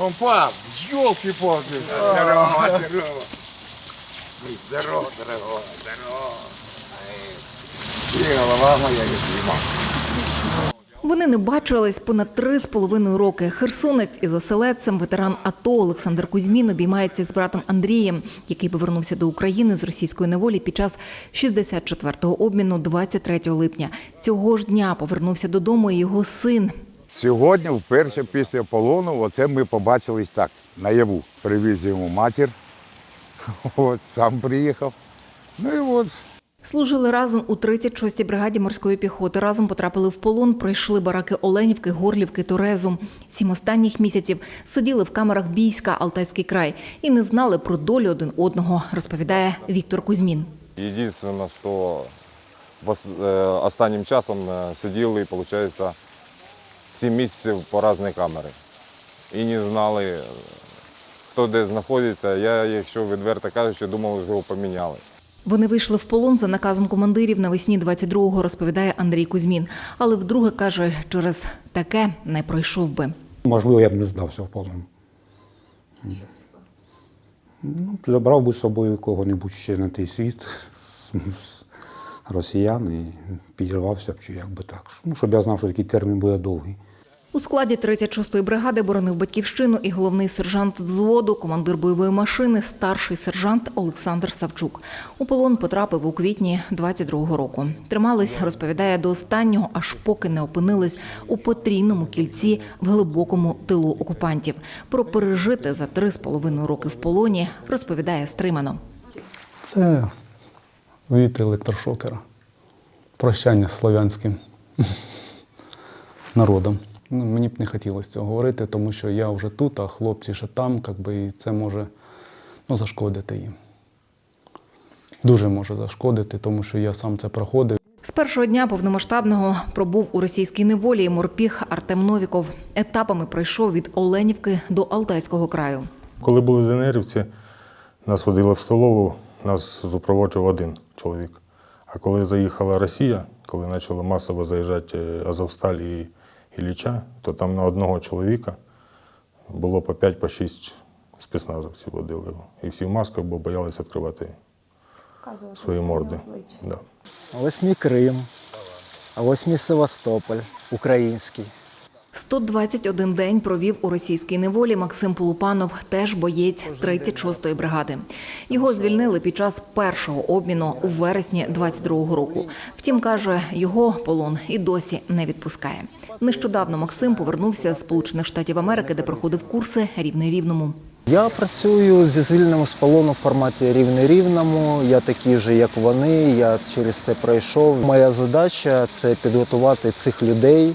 Он пап, елки-палки. Здорово, здорово. Здорово, здорово, здорово. Ай. Голова моя не снимала. Вони не бачились понад три з половиною роки. Херсонець із оселедцем, ветеран АТО Олександр Кузьмін обіймається з братом Андрієм, який повернувся до України з російської неволі під час 64-го обміну 23 липня. Цього ж дня повернувся додому і його син. Сьогодні, вперше після полону, оце ми побачились так, наяву. Привіз йому матір, от, сам приїхав. Ну і от, Служили разом у 36-й бригаді морської піхоти. Разом потрапили в полон, пройшли бараки Оленівки, Горлівки, Торезу. Сім останніх місяців сиділи в камерах Бійська, Алтайський край і не знали про долю один одного, розповідає Віктор Кузьмін. Единственное, что в ос- э, останнім часом э, сиділи, виходить, 7 місяців по різні камери. І не знали, хто де знаходиться. Я, якщо відверто кажучи, думав, що його поміняли. Вони вийшли в полон за наказом командирів навесні 22-го, розповідає Андрій Кузьмін. Але вдруге каже, через таке не пройшов би. Можливо, я б не здався в полон. Ну, забрав би з собою кого-небудь ще на той світ росіян і підірвався б чи як би так. Ну, щоб я знав, що такий термін буде довгий. У складі 36-ї бригади боронив батьківщину і головний сержант взводу, командир бойової машини, старший сержант Олександр Савчук. У полон потрапив у квітні 22-го року. Тримались, розповідає, до останнього, аж поки не опинились у потрійному кільці в глибокому тилу окупантів. Про пережити за три з половиною роки в полоні розповідає стримано. Це від електрошокера. Прощання з слов'янським народом. Ну, мені б не хотілося цього говорити, тому що я вже тут, а хлопці ще там, как би, і це може ну, зашкодити їм. Дуже може зашкодити, тому що я сам це проходив. З першого дня повномасштабного пробув у російській неволі морпіг Артем Новіков. Етапами пройшов від Оленівки до Алтайського краю. Коли були ДНРівці, нас водили в столову, нас зупроводжував один чоловік. А коли заїхала Росія, коли почала масово заїжджати е, Азовсталь і Ілліча, то там на одного чоловіка було по 5 по 6 спецназовців водили. його. І всі в масках, бо боялися відкривати свої морди. Да. А ось мій Крим, а ось мій Севастополь, український. 121 день провів у російській неволі Максим Полупанов, теж боєць 36-ї бригади. Його звільнили під час першого обміну у вересні 22-го року. Втім, каже, його полон і досі не відпускає. Нещодавно Максим повернувся з Сполучених Штатів Америки, де проходив курси рівний рівному. Я працюю зі звільненим з полону в форматі рівний рівному. Я такий же, як вони. Я через це пройшов. Моя задача це підготувати цих людей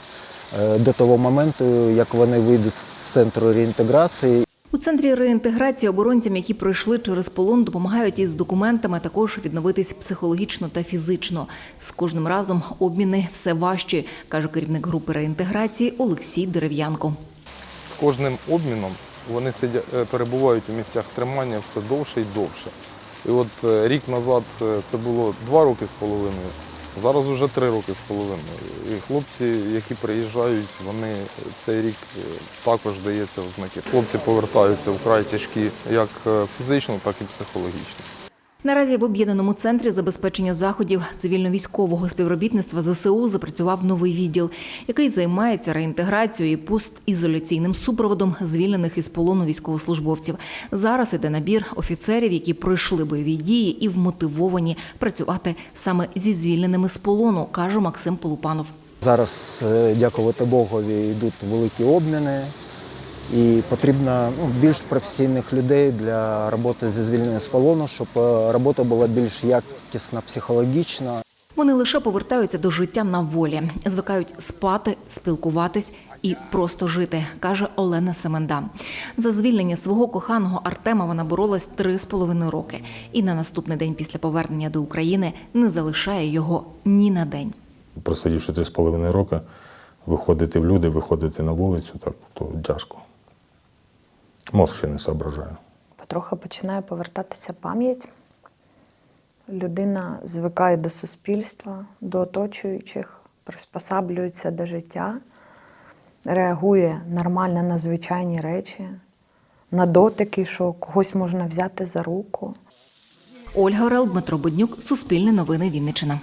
до того моменту, як вони вийдуть з центру реінтеграції У центрі реінтеграції оборонцям, які пройшли через полон, допомагають із документами, також відновитись психологічно та фізично. З кожним разом обміни все важчі, каже керівник групи реінтеграції Олексій Дерев'янко. З кожним обміном вони е, перебувають у місцях тримання все довше і довше. І от е, рік назад е, це було два роки з половиною, зараз вже три роки з половиною. І хлопці, які приїжджають, вони цей рік е, також дається в знаки. Хлопці повертаються вкрай тяжкі як е, фізично, так і психологічно. Наразі в об'єднаному центрі забезпечення заходів цивільно-військового співробітництва ЗСУ запрацював новий відділ, який займається реінтеграцією і постізоляційним супроводом звільнених із полону військовослужбовців. Зараз іде набір офіцерів, які пройшли бойові дії і вмотивовані працювати саме зі звільненими з полону, каже Максим Полупанов. Зараз, е, дякувати Богові, йдуть великі обміни. І потрібно ну, більш професійних людей для роботи зі звільненням з полону, щоб е, робота була більш якісна, психологічна. Вони лише повертаються до життя на волі, звикають спати, спілкуватись і просто жити, каже Олена Семенда. За звільнення свого коханого Артема вона боролась три з половиною роки, і на наступний день після повернення до України не залишає його ні на день. Просидівши три з половиною роки, виходити в люди, виходити на вулицю, так, то тяжко. Мозк ще не соображає. Потрохи починає повертатися пам'ять. Людина звикає до суспільства, до оточуючих, приспосаблюється до життя, реагує нормально на звичайні речі, на дотики, що когось можна взяти за руку. Ольга Орел, Дмитро Буднюк, Суспільне новини Вінниччина.